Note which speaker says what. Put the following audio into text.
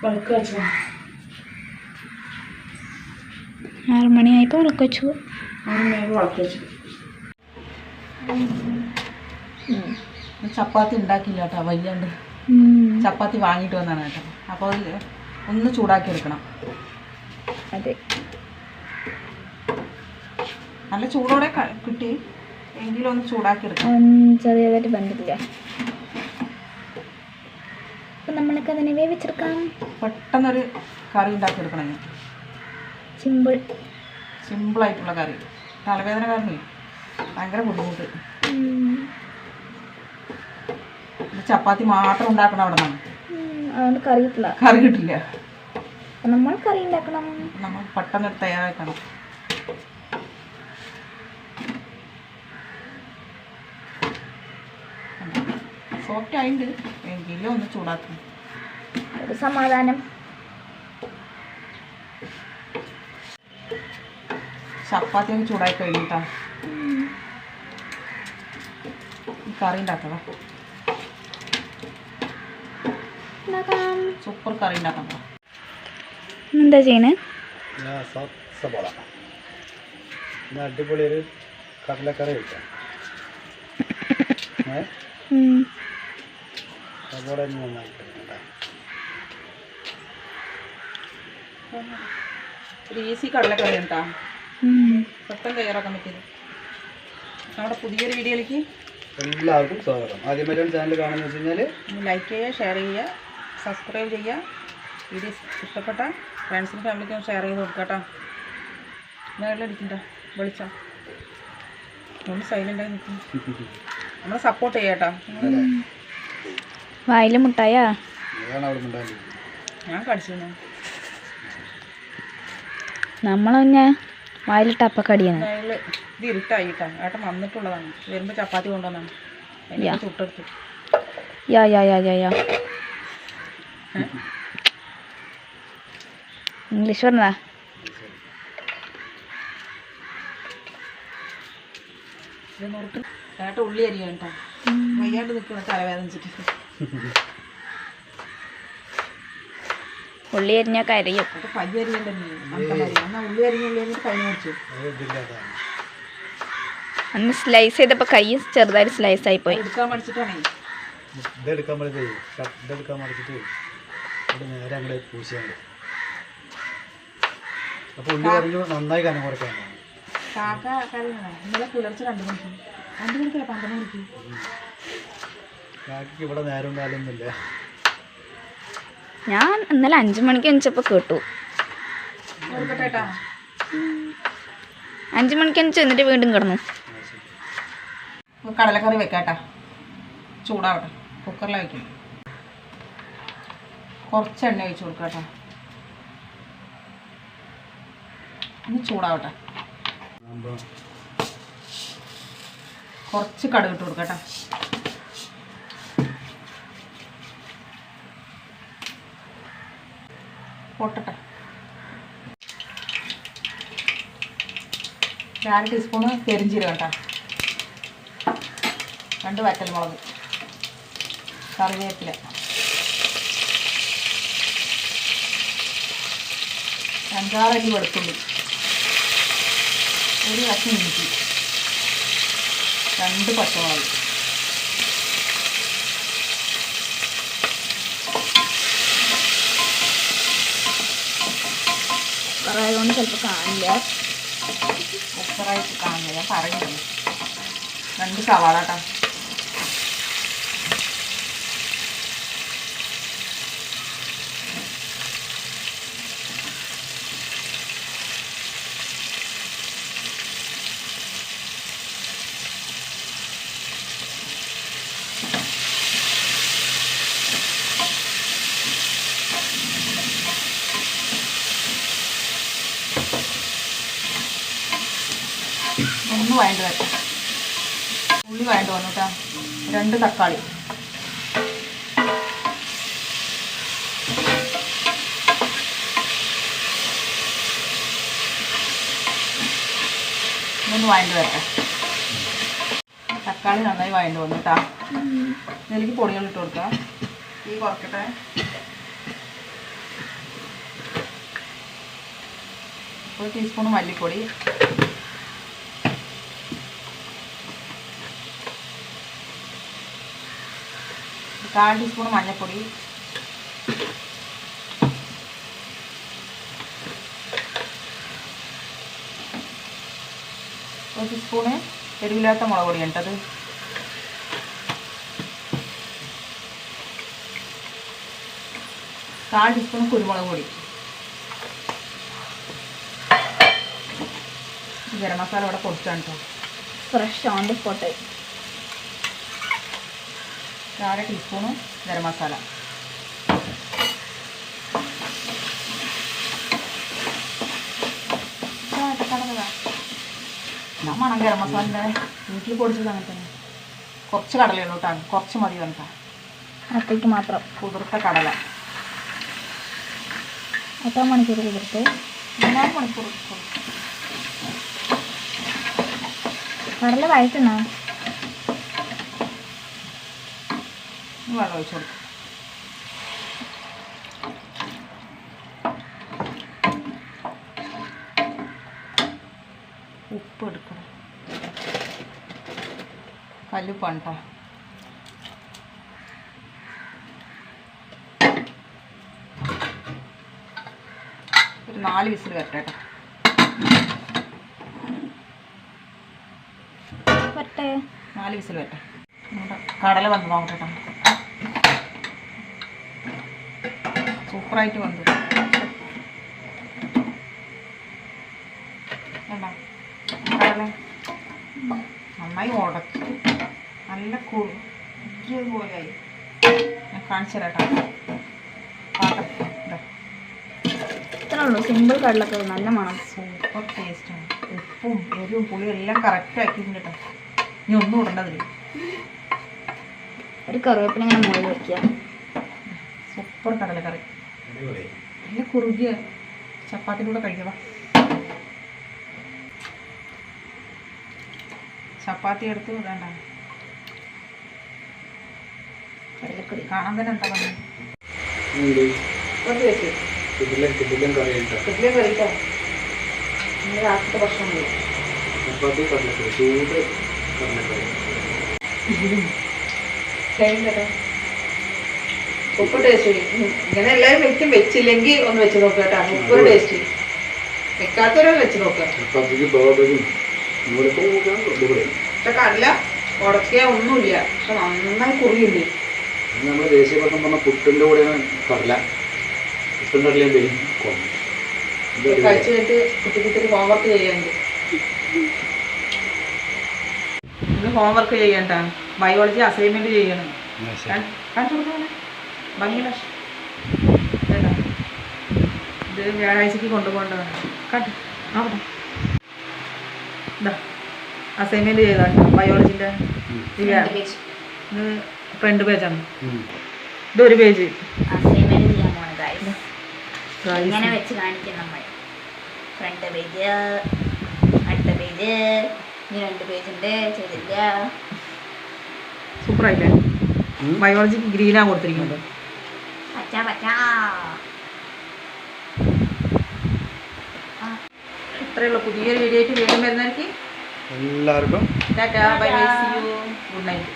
Speaker 1: വിളക്ക് വെച്ചോ
Speaker 2: ആറ് മണിയായപ്പോൾ വിളക്ക് വെച്ചു
Speaker 1: അങ്ങനെ വിളക്ക് വെച്ചു ചപ്പാത്തി ഉണ്ടാക്കില്ല കേട്ടോ വയ്യാണ്ട്. ചപ്പാത്തി വാങ്ങിയിട്ട് വന്നാണ് കേട്ടോ. അപ്പോൾ ഒന്ന് ചൂടാക്കി എടുക്കണം
Speaker 2: അതെ.
Speaker 1: നല്ല ചൂടോടെ കിട്ടി. എങ്കിലും ഒന്ന് ചൂടാക്കി എടുക്കണം
Speaker 2: ചെറിയതായിട്ട് ബന്ധത്തില്ല അപ്പം നമ്മൾക്ക് അതിനെ വേവിച്ചെടുക്കാം.
Speaker 1: പെട്ടെന്നൊരു കറി ഉണ്ടാക്കി എടുക്കണം ഇനി.
Speaker 2: സിമ്പിൾ.
Speaker 1: സിമ്പിളായിട്ടുള്ള കറി. തലവേദന കാരണം ഭയങ്കര ബുദ്ധിമുട്ട്. ചപ്പാത്തി മാത്രം ഉണ്ടാക്കണം അവിടെ നിന്നാണ്.
Speaker 2: അതുകൊണ്ട് കറി കിട്ടില്ല.
Speaker 1: കറി കിട്ടില്ല.
Speaker 2: നമ്മൾ കറി ഉണ്ടാക്കണം.
Speaker 1: നമ്മൾ പെട്ടെന്ന് തയ്യാറാക്കണം. സോഫ്റ്റ് ആയിട്ട് എങ്കിലും ഒന്ന് ചൂടാക്കും
Speaker 2: ഒരു സമാധാനം.
Speaker 1: ചപ്പാത്തി ഒന്ന് ചൂടായി കഴിഞ്ഞിട്ടാ. ഈ കറി ഉണ്ടാക്കണം
Speaker 2: ഉണ്ടാക്കാം.
Speaker 1: സൂപ്പർ കറി ഉണ്ടാക്കണം
Speaker 2: എന്താ ചെയ്യണേ?
Speaker 3: ഞാൻ സ- സബോള ഇന്ന് അടിപൊളി ഒരു കടലക്കറി വെക്കാം. ഏ?
Speaker 2: ഉം.
Speaker 3: സബോള ഇനി നന്നായിട്ട് ഇടണം.
Speaker 1: ഒരു ഈസി കടലക്കറി കേട്ടോ.
Speaker 2: ഉം.
Speaker 1: പെട്ടെന്ന് തയ്യാറാക്കാൻ പറ്റിയത്. നമ്മുടെ പുതിയൊരു വീഡിയോയിലേക്ക്
Speaker 3: എല്ലാവർക്കും സ്വാഗതം. ആദ്യമായിട്ടാണ് ചാനൽ കാണുന്നത് വെച്ച് കഴിഞ്ഞാൽ
Speaker 1: ലൈക്ക് ചെയ്യുക ഷെയർ ചെയ്യുക സബ്സ്ക്രൈബ് ചെയ്യുക. വീഡിയോ ഇഷ്ടപ്പെട്ട ഫ്രണ്ട്സിനും ഫാമിലിക്കും ഷെയർ ചെയ്ത് കൊടുക്കുക കേട്ടോ. നേരിലടിക്കണ്ട വിളിച്ചോ. ഒന്ന് സൈലന്റായി നിൽക്കും നമ്മളെ സപ്പോർട്ട് ചെയ്യാം കേട്ടോ.
Speaker 2: വായിൽ മുട്ടായാ?
Speaker 1: നമ്മളൊന്ന
Speaker 2: നമ്മൾ വായിലിട്ട് അപ്പക്കടിയാണ്.
Speaker 1: കടിയാണ് ഇത് ഇരുട്ടായി കേട്ടോ ഏട്ടൻ വന്നിട്ടുള്ളതാണ്. വരുമ്പോൾ ചപ്പാത്തി കൊണ്ടുവന്നാണ്.
Speaker 2: യാ.
Speaker 1: ചുട്ടെടുത്തു.
Speaker 2: യാ യാ യാ യാ യാ. ഇംഗ്ലീഷ് പറഞ്ഞതാ?
Speaker 1: ഇത് ഉള്ളി അരിയാണ് കേട്ടോ. വയ്യാണ്ട് നിൽക്കുന്ന തലവേദനിച്ചിട്ട്.
Speaker 2: ഉള്ളി അരിഞ്ഞാൽ കരയും. അന്ന് സ്ലൈസ് ചെയ്തപ്പോൾ കൈ ചെറുതായി സ്ലൈസ് ആയി പോയി.
Speaker 3: ഇതെടുക്കാൻ മടിച്ചിട്ട് നേരെ അങ്ങോട്ട് പൂശിയാണ് അപ്പോൾ ഉള്ളി നന്നായി കനം കുറയ്ക്കാൻ
Speaker 1: കാക്ക കറിയാണോ ഇന്നലെ പുലർച്ചെ രണ്ട് മണിക്ക്. രണ്ട് മണിക്കല്ല പന്ത്രണ്ട് മണിക്ക്?
Speaker 3: കാക്കിക്ക് ഇവിടെ നേരം കാലൊന്നുമില്ല.
Speaker 2: ഞാൻ ഇന്നലെ അഞ്ചു മണിക്ക് എണിച്ചപ്പോൾ കേട്ടു. അഞ്ചു മണിക്ക് എണിച്ചു എന്നിട്ട് വീണ്ടും കിടന്നു.
Speaker 1: കടലക്കറി വെക്കാട്ടാ ചൂടാവട്ടെ. കുക്കറിൽ വെക്കും കുറച്ച് എണ്ണ ഒഴിച്ച് കൊടുക്കട്ടോ ഒന്ന് ചൂടാവട്ടെ. കുറച്ച് കടുക് ഇട്ട് കൊടുക്കട്ടോ പൊട്ടട്ടെ. അര ടീസ്പൂണ് പെരിഞ്ചീരം കേട്ടോ രണ്ട് വറ്റൽ മുളക്. കറിവേപ്പില. അഞ്ചാറല്ലി വെളുത്തുള്ളി. ഒരു കഷ്ണം ഇഞ്ചി. രണ്ട് പച്ചമുളക്.
Speaker 2: പറയായതുകൊണ്ട് ചിലപ്പോൾ കാണില്ല.
Speaker 1: എത്രയായിട്ട് കാണില്ല. ഞാൻ പറയുന്നു രണ്ട് സവാള ഉള്ളി വഴണ്ട് വരട്ടെ. ഉള്ളി വഴണ്ട് വന്നു കേട്ടോ രണ്ട് തക്കാളി. ഒന്ന് വഴണ്ട് വരട്ടെ. തക്കാളി നന്നായി വഴണ്ട് വന്നു കേട്ടോ എനിക്ക് പൊടികൾ ഇട്ട് കൊടുക്കാം. ഈ കുറക്കട്ടെ. ഒരു ടീസ്പൂൺ മല്ലിപ്പൊടി. കാൽ ടീസ്പൂൺ മഞ്ഞൾപ്പൊടി ഒരു ടീസ്പൂണ് എരിവില്ലാത്ത മുളക് പൊടി കേട്ടത് കാൽ ടീസ്പൂൺ കുരുമുളക് പൊടി. ഗരം മസാല ഇവിടെ പൊടിച്ചാണ് കേട്ടോ
Speaker 2: ഫ്രഷ് ഓൺ ദി സ്പോട്ട്
Speaker 1: അര ടീസ്പൂണ് ഗരം മസാല. ഞാൻ മണം ഗരം മസാല വീട്ടിൽ പൊടിച്ചത് അങ്ങനെ തന്നെ. കുറച്ച് കടലയുള്ളൂ കേട്ടോ. കുറച്ച് മതി കേട്ടോ
Speaker 2: അത്രയ്ക്ക് മാത്രം.
Speaker 1: കുതിർത്ത കടല.
Speaker 2: എത്ര മണിക്കൂർ കുതിർത്ത്?
Speaker 1: മൂന്നാൽ മണിക്കൂർ.
Speaker 2: കടല വഴറ്റുന്ന?
Speaker 1: ഇനി വെള്ളം ഒഴിച്ചു കൊടുക്കും ഉപ്പ് എടുക്കണം. കല്ലുപ്പാണ് കേട്ടോ ഒരു നാല് വിസിൽ വരട്ടെ കേട്ടോ
Speaker 2: വരട്ടെ.
Speaker 1: നാല് വിസിൽ വരട്ടെ. നമ്മുടെ കടല വന്ന് നോക്കട്ടെ കേട്ടോ സൂപ്പറായിട്ട് വന്നു. നന്നായി ഉടച്ചു. നല്ല കുറുകിയത് പോലെയായി ഞാൻ കാണിച്ചു തരാം കേട്ടോ.
Speaker 2: ഇത്രേ ഉള്ളൂ. സിമ്പിൾ കടലൊക്കെ നല്ല മണം.
Speaker 1: സൂപ്പർ ടേസ്റ്റാണ് ഉപ്പും എരിവും പുളിയും എല്ലാം കറക്റ്റ് ആക്കിയിട്ടുണ്ട് കേട്ടോ. ഇനി ഒന്നും ഇടേണ്ടതില്ല.
Speaker 2: ഒരു കറിവേപ്പില ഇങ്ങനെ മുകളിൽ വെക്കുക.
Speaker 1: സൂപ്പർ കടലക്കറി. കറി കുറുകിയ ചപ്പാത്തിന്റെ കൂടെ കഴിക്കുക ചപ്പാത്തി എടുത്ത് വേണ്ട
Speaker 2: കടലക്കറി
Speaker 1: കാണാൻ തന്നെ എന്താ പറഞ്ഞു
Speaker 3: ഉണ്ട്
Speaker 1: കുറച്ച് ഉപ്പ് ടേസ്റ്റ് ഇങ്ങനെ എല്ലാവരും വെക്കും. വെച്ചില്ലെങ്കിൽ ഒന്ന് വെച്ച് നോക്കുക കേട്ടോ. ഉപ്പ് ടേസ്റ്റ് വെക്കാത്തവരൊന്ന് വെച്ച് നോക്കുക പക്ഷെ കടല ഉടക്കിയ ഒന്നുമില്ല. പക്ഷെ നന്നായി കുറിയുണ്ട്
Speaker 3: നമ്മൾ ദേശീയപക്ഷം പറഞ്ഞ പുട്ടിന്റെ കൂടെയാണ് കടല. പുട്ടും കടലയും വരും. ഇത് അടിപൊളി.
Speaker 1: കഴിച്ചു കഴിഞ്ഞിട്ട് കുട്ടി ഹോംവർക്ക് ചെയ്യാനുണ്ട്. ഹോംവർക്ക് ചെയ്യണ്ട ബയോളജി അസൈൻമെന്റ് ചെയ്യണം. കാണിച്ചു ഭംഗിയുള്ള ഇതാ. ഇത് വ്യാഴാഴ്ചക്ക് കൊണ്ടുപോകേണ്ടതാണ്. കാട്ട് ആവട്ടെ ഇതാ അസൈൻമെന്റ് ചെയ്താണ്. ഇത് ഫ്രണ്ട് പേജാണ്
Speaker 3: ഇത്
Speaker 1: ഒരു പേജ്
Speaker 2: ഇങ്ങനെ വെച്ച് കാണിക്കും നമ്മൾ ഫ്രണ്ട് പേജ് അടുത്ത പേജ് ഇനി രണ്ട് ചെയ്തില്ല.
Speaker 1: സൂപ്പറായില്ലേ. ബയോളജിക്ക് ഗ്രീനാണ് കൊടുത്തിരിക്കുന്നത്.
Speaker 2: പച്ചാ
Speaker 1: ഇത്രയേ പുതിയൊരു വീഡിയോ ആയിട്ട് വീണ്ടും വരുന്നവർക്ക്
Speaker 3: എല്ലാവർക്കും
Speaker 1: tata. Bye bye see you good night